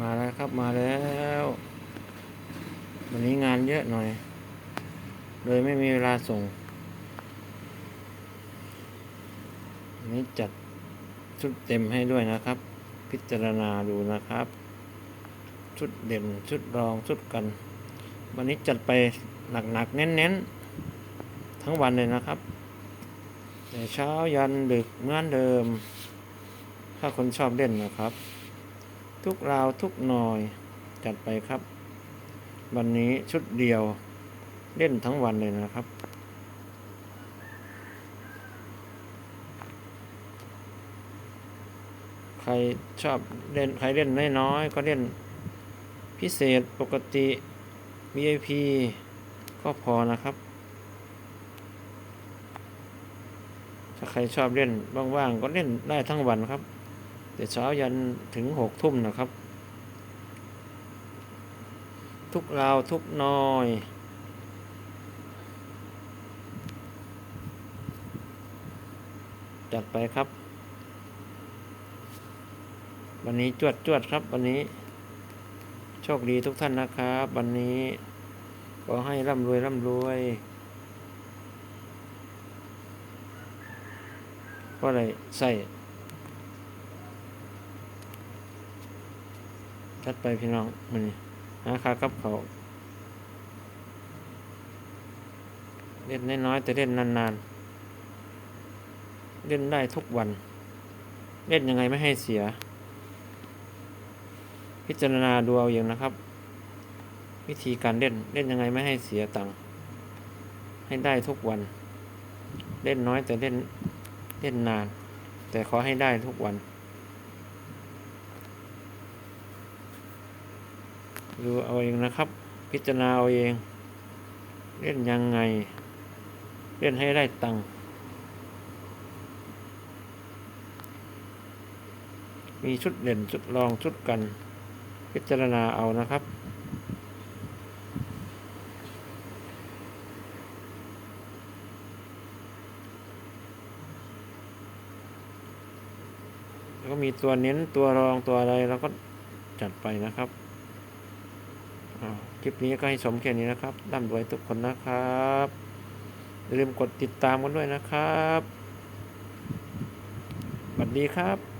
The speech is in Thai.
มาแล้วครับมาแล้ว วันนี้งานเยอะหน่อย เลยไม่มีเวลาส่งวันนี้จัดชุดเต็มให้ด้วยนะครับ พิจารณาดูนะครับ ชุดเด่นชุดรองชุดกัน วันนี้จัดไปหนักๆเน้นๆ ทั้งวันเลยนะครับแต่เช้ายันดึกเหมือนเดิม ถ้าคนชอบเล่นนะครับ ทุกราวทุกหน่อย จัดไปครับ วันนี้ชุดเดียวเล่นทั้งวันเลยนะครับ ใครชอบเล่นใครเล่นน้อยๆก็เล่นพิเศษปกติ VIP ก็พอนะครับ ถ้าใครชอบเล่นว่างๆก็เล่นได้ทั้งวันครับ แต่เช้ายันถึงหกทุ่มนะครับ ทุกราวทุกน้อยจัดไปครับ วันนี้จวดจวดครับวันนี้ โชคดีทุกท่านนะครับ วันนี้ขอให้ร่ำรวยร่ำรวยเพราะอะไรใส่ จัดไปพี่น้องมันนี่หาคากับเขาเล่นน้อยๆแต่เล่นนานๆ เล่นได้ทุกวัน เล่นยังไงไม่ให้เสีย พิจารณาดูเอาเองนะครับ วิธีการเล่นเล่นยังไงไม่ให้เสียตังค์ให้ได้ทุกวัน เล่นน้อยแต่เล่นเล่นนาน แต่ขอให้ได้ทุกวัน ดูเอาเองนะครับ พิจารณาเอาเอง เล่นยังไง เล่นให้ได้ตังค์มีชุดเด่นชุดรองชุดกัน พิจารณาเอานะครับแล้วก็มีตัวเน้นตัวรองตัวอะไรเราก็จัดไปนะครับ คลิปนี้ก็ให้สมแค่นี้นะครับร่ำรวยทุกคนนะครับอย่าลืมกดติดตามกันด้วยนะครับสวัสดีครับ